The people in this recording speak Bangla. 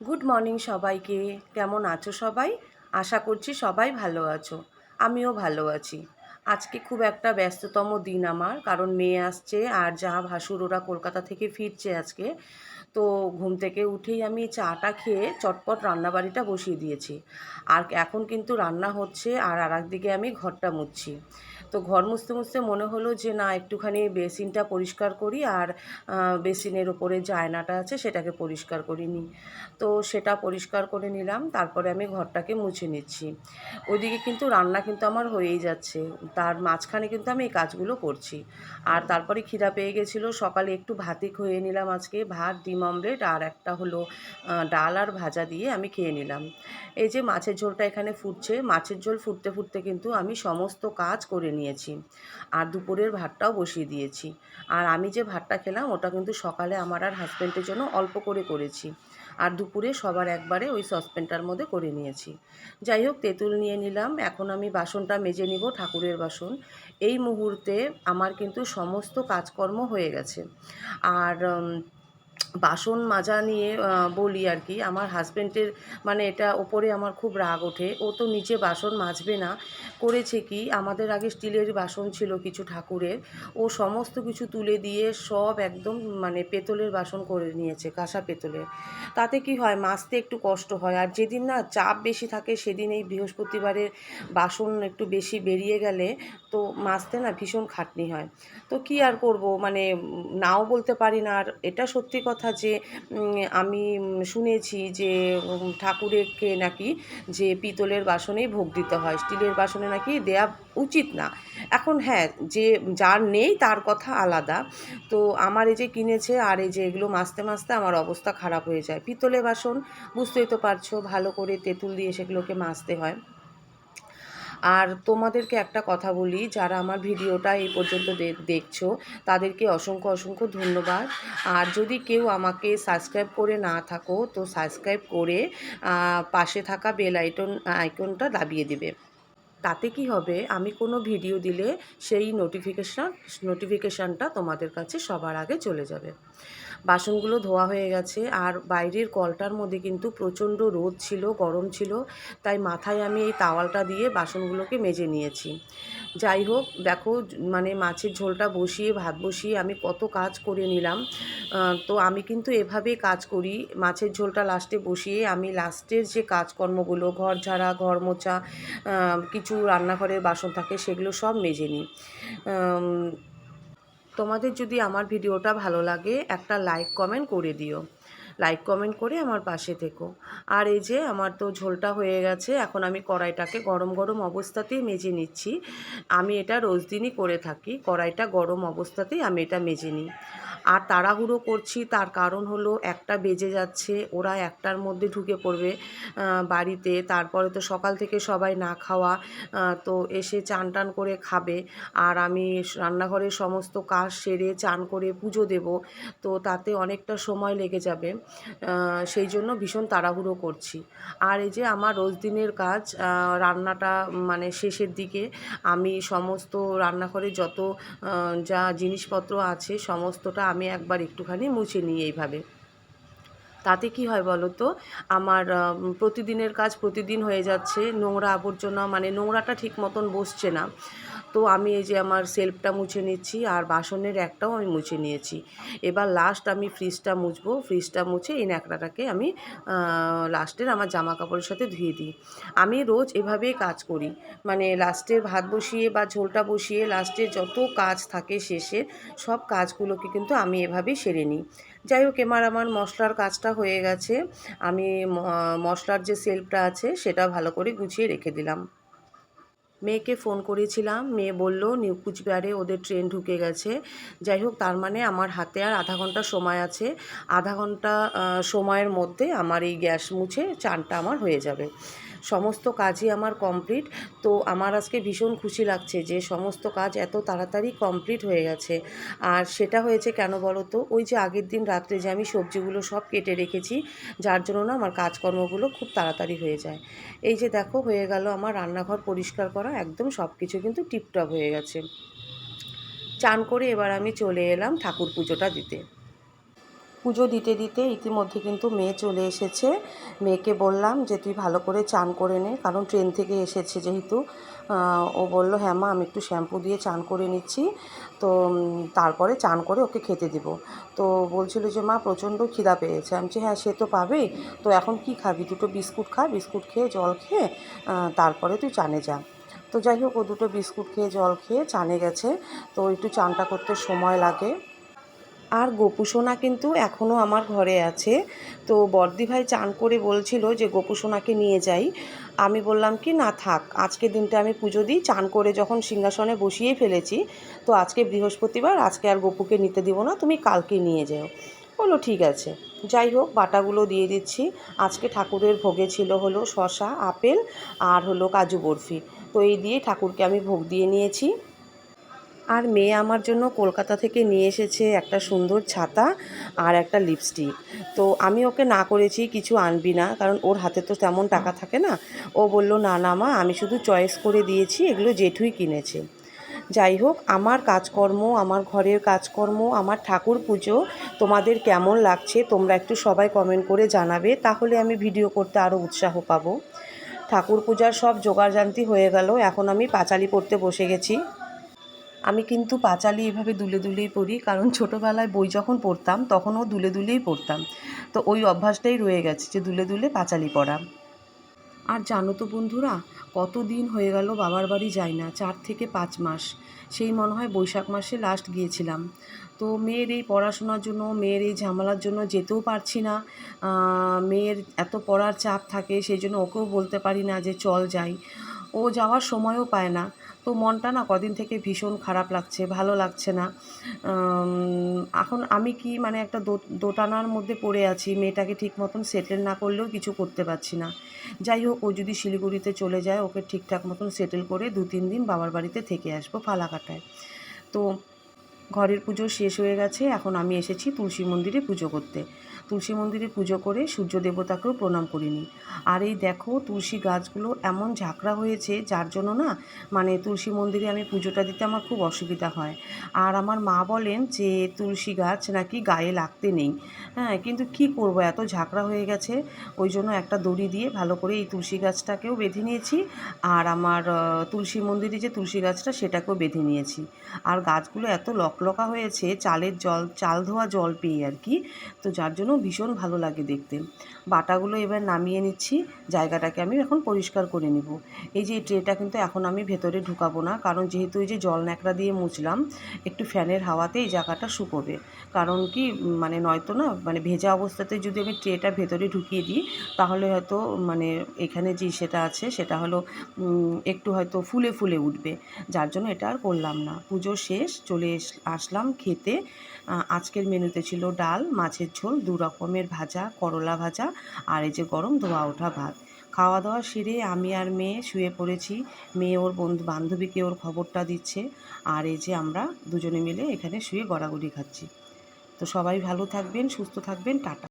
গুড মর্নিং সবাইকে। কেমন আছো সবাই? আশা করছি সবাই ভালো আছো। আমিও ভালো আছি। আজকে খুব একটা ব্যস্ততম দিন আমার, কারণ মেয়ে আসছে আর যা ভাসুর ওরা কলকাতা থেকে ফিরছে আজকে। তো ঘুম থেকে উঠেই আমি চাটা খেয়ে চটপট রান্নাবাড়িটা বসিয়ে দিয়েছি। আর এখন কিন্তু রান্না হচ্ছে আর আর একদিকে আমি ঘরটা মুছছি। তো ঘর মুছতে মুছতে মনে হলো যে, না, একটুখানি বেসিনটা পরিষ্কার করি আর বেসিনের ওপরে যে আয়নাটা আছে সেটাকে পরিষ্কার করে নিই। তো সেটা পরিষ্কার করে নিলাম, তারপরে আমি ঘরটাকে মুছে নিচ্ছি। ওইদিকে কিন্তু রান্না কিন্তু আমার হয়েই যাচ্ছে। তার মাঝখানে কিন্তু আমি এই কাজগুলো করছি। আর তারপরে খিদা পেয়ে গেছিল, সকালে একটু ভাতি খেয়ে নিলাম আজকে, ভাত, ডিম, অমলেট আর একটা হলো ডাল আর ভাজা দিয়ে আমি খেয়ে নিলাম। এই যে, মাছের ঝোলটা এখানে ফুটছে, মাছের ঝোল ফুটতে ফুটতে কিন্তু আমি সমস্ত কাজ করে নিয়েছি। আর দুপুরের ভাতটাও বসিয়ে দিয়েছি। আর আমি যে ভাতটা খেলাম, ওটা কিন্তু সকালে আমার আর হাজব্যান্ডের জন্য অল্প করে করেছি। আর দুপুরে সবার একবারে ওই সসপ্যানটার মধ্যে করে নিয়েছি। যাই হোক, তেঁতুল নিয়ে নিলাম। এখন আমি বাসনটা মেজে নিব ঠাকুরের বাসন। এই মুহূর্তে আমার কিন্তু সমস্ত কাজকর্ম হয়ে গেছে। আর বাসন মাজা নিয়ে বলি আর কি। আমার হাজব্যান্ডের মানে এটা ওপরে আমার খুব রাগ ওঠে। ও তো নিচে বাসন মাজবে না। করেছে কি, আমাদের আগে স্টিলের বাসন ছিল কিছু ঠাকুরের। ও সমস্ত কিছু তুলে দিয়ে সব একদম মানে পেতলের বাসন করে নিয়েছে, কাঁসা পেতলের। তাতে কি হয়, মাজতে একটু কষ্ট হয়। আর যেদিন না চাপ বেশি থাকে, সেদিন এই বৃহস্পতিবারের বাসন একটু বেশি বেরিয়ে গেলে তো মাজতে না ভীষণ খাটনি হয়। তো কি আর করব? মানে নাও বলতে পারি না। আর এটা সত্যি কথা যে আমি শুনেছি যে ঠাকুরেরকে নাকি যে পিতলের বাসনেই ভোগ দিতে হয়, স্টিলের বাসনে নাকি দেয়া উচিত না। এখন হ্যাঁ যে যার নেই তার কথা আলাদা। তো আমার এই যে কিনেছে আর এই যে এগুলো মাজতে মাজতে আমার অবস্থা খারাপ হয়ে যায়। পিতলের বাসন, বুঝতেই তো পারছ, ভালো করে তেঁতুল দিয়ে সেগুলোকে মাজতে হয়। আর তোমাদেরকে একটা কথা বলি, যারা আমার ভিডিওটা এই পর্যন্ত দেখছ, তাদেরকে অসংখ্য অসংখ্য ধন্যবাদ। আর যদি কেউ আমাকে সাবস্ক্রাইব করে না থাকো, তো সাবস্ক্রাইব করে পাশে থাকা বেল আইটন আইকনটা দাবিয়ে দিবে। তাতে কি হবে? আমি কোনো ভিডিও দিলে সেই নোটিফিকেশান নোটিফিকেশানটা তোমাদের কাছে সবার আগে চলে যাবে। বাসনগুলো ধোয়া হয়ে গেছে, আর বাইরের কলটার মধ্যে কিন্তু প্রচণ্ড রোদ ছিল, গরম ছিল, তাই মাথায় আমি এই তাওয়ালটা দিয়ে বাসনগুলোকে মেজে নিয়েছি। যাই হোক, দেখো মানে মাছের ঝোলটা বসিয়ে, ভাত বসিয়ে আমি কত কাজ করে নিলাম। তো আমি কিন্তু এভাবেই কাজ করি। মাছের ঝোলটা লাস্টে বসিয়ে আমি লাস্টের যে কাজকর্মগুলো, ঘর ঝাড়া, ঘর মোছা কিছু রান্নাঘরের বাসন থাকে, সেগুলো সব মেজে নিই। তোমাদের যদি আমার ভিডিওটা ভালো লাগে, একটা লাইক কমেন্ট করে দিও। লাইক কমেন্ট করে আমার পাশে থেকো। আর এই যে আমার তো ঝোলটা হয়ে গেছে, এখন আমি কড়াইটাকে গরম গরম অবস্থাতেই মেজে নিচ্ছি। আমি এটা রোজ দিনই করে থাকি, কড়াইটা গরম অবস্থাতেই আমি এটা মেজে নিই। আর তাড়াহুড়ো করছি, তার কারণ হলো একটা বেজে যাচ্ছে, ওরা একটার মধ্যে ঢুকে পড়বে বাড়িতে। তারপরে তো সকাল থেকে সবাই না খাওয়া তো এসে চান টান করে খাবে। আর আমি রান্নাঘরের সমস্ত কাজ সেরে চান করে পুজো দেব, তো তাতে অনেকটা সময় লেগে যাবে। সেই জন্য ভীষণ তাড়াহুড়ো করছি। আর এই যে আমার রোজ দিনের কাজ রান্নাটা মানে শেষের দিকে আমি সমস্ত রান্নাঘরে যত যা জিনিসপত্র আছে, সমস্তটা আমি একবার একটুখানি মুছে নিই এইভাবে। তাতে কি হয় বলো তো? আমার প্রতিদিনের কাজ প্রতিদিন হয়ে যাচ্ছে, নোংরা আবর্জনা মানে নোংরাটা ঠিক মতন বসছে না। তো আমি এই যে আমার সেলফটা মুছে নিচ্ছি, আর বাসনের একটাও আমি মুছে নিয়েছি। এবার লাস্ট আমি ফ্রিজটা মুছবো ফ্রিজটা মুছে এই ন্যাকড়াটাকে আমি লাস্টের আমার জামা কাপড়ের সাথে ধুয়ে দিই। আমি রোজ এভাবেই কাজ করি। মানে লাস্টের ভাত বসিয়ে বা ঝোলটা বসিয়ে লাস্টের যত কাজ থাকে শেষে, সব কাজগুলোকে কিন্তু আমি এভাবেই সেরে নিই। যাই হোক, এবার আমার মশলার কাজটা হয়ে গেছে। আমি মশলার যে সেলফটা আছে, সেটা ভালো করে গুছিয়ে রেখে দিলাম। মেয়েকে ফোন করেছিলাম। মেয়ে বলল, নিউ কুচবিহারে ওদের ট্রেন ঢুকে গেছে। যাই হোক, তার মানে আমার হাতে আর আধা ঘণ্টা সময় আছে। আধা ঘণ্টা সময়ের মধ্যে আমার এই গ্যাস মুছে চানটা আমার হয়ে যাবে। সমস্ত কাজই আমার কমপ্লিট। তো আমার আজকে ভীষণ খুশি লাগছে যে সমস্ত কাজ এত তাড়াতাড়ি কমপ্লিট হয়ে গেছে। আর সেটা হয়েছে কেন বলো তো? ওই যে আগের দিন রাত্রে যে আমি সবজিগুলো সব কেটে রেখেছি, যার জন্য না আমার কাজকর্মগুলো খুব তাড়াতাড়ি হয়ে যায়। এই যে দেখো, হয়ে গেল আমার রান্নাঘর পরিষ্কার করা। একদম সব কিছু কিন্তু টিপটপ হয়ে গেছে। চান করে এবার আমি চলে এলাম ঠাকুর পুজোটা দিতে। পুজো দিতে দিতে ইতিমধ্যে কিন্তু মেয়ে চলে এসেছে। মেয়েকে বললাম যে তুই ভালো করে চান করে নে। কারণ ট্রেন থেকে এসেছে যেহেতু। ও বলল হ্যাঁ মা আমি একটু শ্যাম্পু দিয়ে চান করে নিচ্ছি। তো তারপরে চান করে ওকে খেতে দিব। তো বলছিল যে মা প্রচণ্ড খিদা পেয়েছে। আমি বলছি, হ্যাঁ সে তো পাবেই। তো এখন কি খাবি? দুটো বিস্কুট খা। বিস্কুট খেয়ে জল খেয়ে তারপরে তুই চানে যা। তো যাই হোক, ও দুটো বিস্কুট খেয়ে জল খেয়ে চানে গেছে। তো একটু চানটা করতে সময় লাগে। আর গোপুসোনা কিন্তু এখনও আমার ঘরে আছে। তো বর্দি ভাই চান করে বলছিল যে, গোপুসোনাকে নিয়ে যাই। আমি বললাম কি, না থাক, আজকে দিনটা আমি পুজো দিই। চান করে যখন সিংহাসনে বসিয়ে ফেলেছি, তো আজকে বৃহস্পতিবার, আজকে আর গপুকে নিতে দিব না, তুমি কালকে নিয়ে যেও। বলল, ঠিক আছে। যাই হোক, বাটাগুলো দিয়ে দিচ্ছি। আজকে ঠাকুরের ভোগে ছিল হলো শশা আপেল, আর হলো কাজু বরফি। তো এই দিয়ে ঠাকুরকে আমি ভোগ দিয়ে নিয়েছি। আর মেয়ে আমার জন্য কলকাতা থেকে নিয়ে এসেছে একটা সুন্দর ছাতা আর একটা লিপস্টিক তো আমি ওকে না করেছি, কিছু আনবি না, কারণ ওর হাতে তো তেমন টাকা থাকে না। ও বলল, না না মা, আমি শুধু চয়েস করে দিয়েছি, এগুলো জেঠুই কিনেছে। যাই হোক, আমার কাজকর্ম, আমার ঘরের কাজকর্ম, আমার ঠাকুর পুজো তোমাদের কেমন লাগছে তোমরা একটু সবাই কমেন্ট করে জানাবে, তাহলে আমি ভিডিও করতে আরও উৎসাহ পাবো। ঠাকুর পূজার সব জোগাড়জান্তি হয়ে গেল, এখন আমি পাঁচালি পড়তে বসে গেছি। আমি কিন্তু পাঁচালি এভাবে দুলে দুলেই পড়ি, কারণ ছোটোবেলায় বই যখন পড়তাম তখনও দুলে দুলেই পড়তাম। তো ওই অভ্যাসটাই রয়ে গেছে যে দুলে দুলে পাঁচালি পড়া। আর জানো তো বন্ধুরা কত দিন হয়ে গেল বাবার বাড়ি যাই না, চার থেকে পাঁচ মাস। সেই মনে হয় বৈশাখ মাসে লাস্ট গিয়েছিলাম। তো মেয়ের এই পড়াশোনার জন্য, মেয়ের এই ঝামেলার জন্য যেতেও পারছি না। মেয়ের এত পড়ার চাপ থাকে, সেই জন্য ওকেও বলতে পারি না যে চল যাই। ও যাওয়ার সময়ও পায় না। তো মনটা না কদিন থেকে ভীষণ খারাপ লাগছে, ভালো লাগছে না। এখন আমি কি মানে একটা দোটানার মধ্যে পড়ে আছি, মেয়েটাকে ঠিক মতন সেটেল না করলেও কিছু করতে পারছি না। যাই হোক, ও যদি শিলিগুড়িতে চলে যায়, ওকে ঠিকঠাক মতন সেটেল করে দু, তিন দিন বাবার বাড়িতে থেকে আসব ফালাকাটায়। তো ঘরের পুজো শেষ হয়ে গেছে, এখন আমি এসেছি তুলসী মন্দিরে পুজো করতে। তুলসী মন্দিরে পুজো করে সূর্য দেবতাকেও প্রণাম করিনি। আর এই দেখো, তুলসী গাছগুলো এমন ঝাঁকড়া হয়েছে, যার জন্য না মানে তুলসী মন্দিরে আমি পুজোটা দিতে আমার খুব অসুবিধা হয়। আর আমার মা বলেন যে, তুলসী গাছ নাকি গায়ে লাগতে নেই। হ্যাঁ কিন্তু কি করব, এত ঝাঁকড়া হয়ে গেছে। ওই জন্য একটা দড়ি দিয়ে ভালো করে এই তুলসী গাছটাকেও বেঁধে নিয়েছি। আর আমার তুলসী মন্দিরে যে তুলসী গাছটা, সেটাকেও বেঁধে নিয়েছি। আর গাছগুলো এত লকলকা হয়েছে, চালের জল, চাল ধোয়া জল পেয়ে আর কি। তো যার জন্য ভীষণ ভালো লাগে দেখতে। বাটাগুলো এবার নামিয়ে নিচ্ছি, জায়গাটাকে আমি এখন পরিষ্কার করে নিব। এই যে ট্রেটা কিন্তু এখন আমি ভেতরে ঢুকাবো না, কারণ যেহেতু এই যে জল ন্যাকড়া দিয়ে মুছলাম, একটু ফ্যানের হাওয়াতে এই জায়গাটা শুকোবে। কারণ কি মানে নয়তো না মানে ভেজা অবস্থাতে যদি আমি ট্রেটা ভেতরে ঢুকিয়ে দিই, তাহলে হয়তো মানে এখানে যে সেটা আছে, সেটা হলো একটু হয়তো ফুলে ফুলে উঠবে। যার জন্য এটা আর করলাম না। পুজো শেষ, চলে আসলাম খেতে। আজকের মেনুতে ছিল ডাল, মাছের ঝোল, দু রকমের ভাজা, করলা ভাজা আর এই যে গরম ধোয়া ওঠা ভাত। খাওয়া দাওয়া সেরে আমি আর মেয়ে শুয়ে পড়েছি। মেয়ে ওর বন্ধু বান্ধবীকে ওর খবরটা দিচ্ছে আর এই যে আমরা দুজনে মিলে এখানে শুয়ে গড়াগড়ি খাচ্ছি। তো সবাই ভালো থাকবেন, সুস্থ থাকবেন, টাটা।